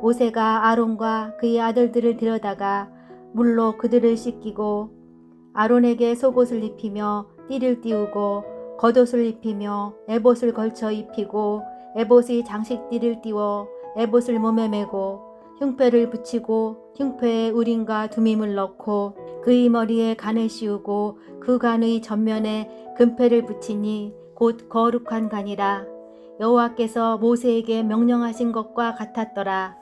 모세가 아론과 그의 아들들을 데려다가 물로 그들을 씻기고 아론에게 속옷을 입히며 띠를 띄우고 겉옷을 입히며 에봇을 걸쳐 입히고 에봇의 장식띠를 띄워 에봇을 몸에 메고 흉패를 붙이고 흉패에 우린과 두밈을 넣고 그의 머리에 간을 씌우고 그 간의 전면에 금패를 붙이니 곧 거룩한 간이라 여호와께서 모세에게 명령하신 것과 같았더라.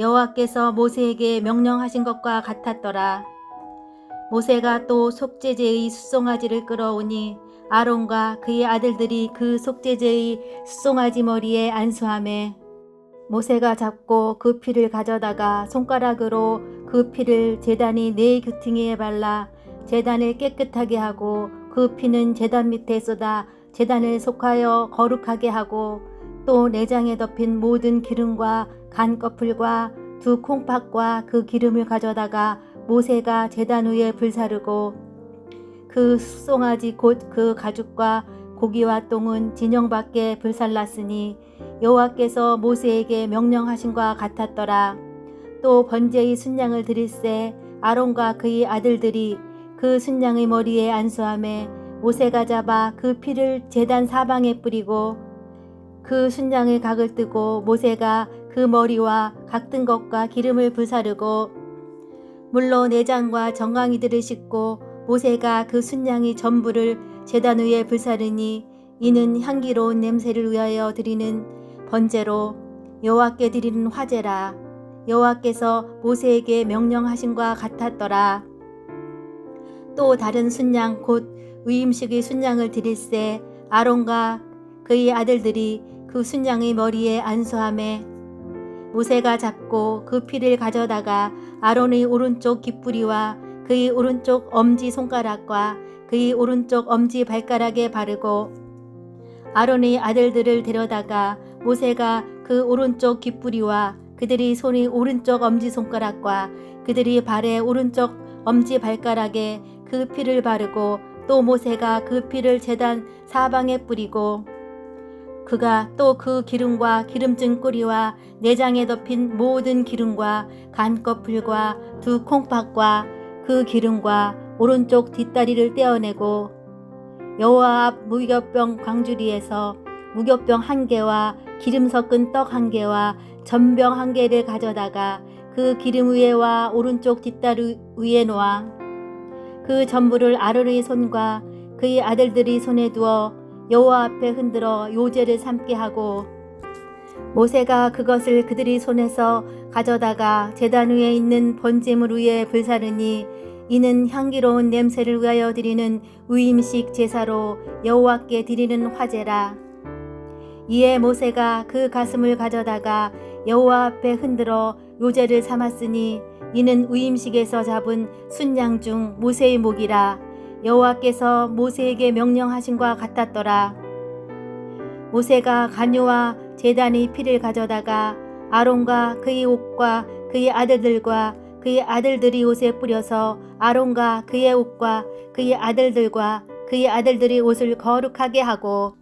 여호와께서 모세에게 명령하신 것과 같았더라. 모세가 또 속죄제의 숫송아지를 끌어오니 아론과 그의 아들들이 그 속죄제의 숫송아지 머리에 안수함에 모세가 잡고 그 피를 가져다가 손가락으로 그 피를 제단이 네 규퉁이에 발라 제단을 깨끗하게 하고 그 피는 제단 밑에 쏟아 제단을 속하여 거룩하게 하고 또 내장에 덮인 모든 기름과 간꺼풀과 두 콩팥과 그 기름을 가져다가 모세가 제단 위에 불사르고 그 숫송아지 곧 그 가죽과 고기와 똥은 진영 밖에 불살랐으니 여호와께서 모세에게 명령하신과 같았더라. 또 번제의 순양을 드릴세 아론과 그의 아들들이 그 순양의 머리에 안수함에 모세가 잡아 그 피를 제단 사방에 뿌리고 그 순양의 각을 뜨고 모세가 그 머리와 각든 것과 기름을 불사르고 물로 내장과 정강이들을 씻고 모세가 그 순양의 전부를 제단 위에 불사르니 이는 향기로운 냄새를 위하여 드리는 번제로 여호와께 드리는 화제라. 여호와께서 모세에게 명령하신과 같았더라. 또 다른 순양 곧 위임식의 순양을 드릴세 아론과 그의 아들들이 그 순양의 머리에 안수함에 모세가 잡고 그 피를 가져다가 아론의 오른쪽 깃뿌리와 그의 오른쪽 엄지 손가락과 그의 오른쪽 엄지 발가락에 바르고 아론의 아들들을 데려다가 모세가 그 오른쪽 깃뿌리와 그들이 손의 오른쪽 엄지 손가락과 그들이 발의 오른쪽 엄지 발가락에 그 피를 바르고 또 모세가 그 피를 제단 사방에 뿌리고 그가 또 그 기름과 기름진 꼬리와 내장에 덮인 모든 기름과 간꺼풀과 두 콩팥과 그 기름과 오른쪽 뒷다리를 떼어내고 여호와 앞 무교병 광주리에서 무교병 한 개와 기름 섞은 떡 한 개와 전병 한 개를 가져다가 그 기름 위에와 오른쪽 뒷다리 위에 놓아 그 전부를 아론의 손과 그의 아들들이 손에 두어 여호와 앞에 흔들어 요제를 삼게 하고 모세가 그것을 그들이 손에서 가져다가 제단 위에 있는 번제물 위에 불사르니 이는 향기로운 냄새를 위하여 드리는 위임식 제사로 여호와께 드리는 화제라. 이에 모세가 그 가슴을 가져다가 여호와 앞에 흔들어 요제를 삼았으니 이는 위임식에서 잡은 순양 중 모세의 목이라 여호와께서 모세에게 명령하신 과 같았더라. 모세가 간요와 제단의 피를 가져다가 아론과 그의 옷과 그의 아들들과 그의 아들들이 옷에 뿌려서 아론과 그의 옷과 그의 아들들과 그의 아들들이 옷을 거룩하게 하고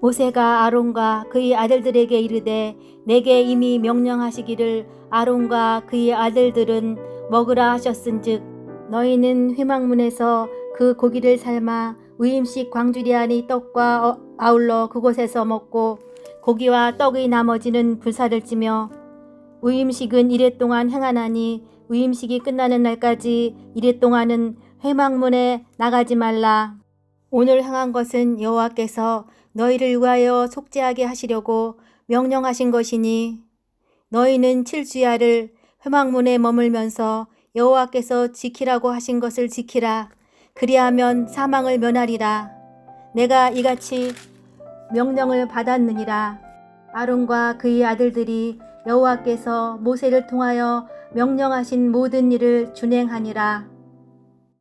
모세가 아론과 그의 아들들에게 이르되 내게 이미 명령하시기를 아론과 그의 아들들은 먹으라 하셨은즉 너희는 회막문에서 그 고기를 삶아 위임식 광주리 안의 떡과 어- 아울러 그곳에서 먹고 고기와 떡의 나머지는 불사를 찌며 위임식은 이래 동안 행하나니 위임식이 끝나는 날까지 이래 동안은 회막문에 나가지 말라. 오늘 행한 것은 여호와께서 너희를 위하여 속죄하게 하시려고 명령하신 것이니 너희는 칠주야를 회막문에 머물면서 여호와께서 지키라고 하신 것을 지키라. 그리하면 사망을 면하리라. 내가 이같이 명령을 받았느니라. 아론과 그의 아들들이 여호와께서 모세를 통하여 명령하신 모든 일을 준행하니라.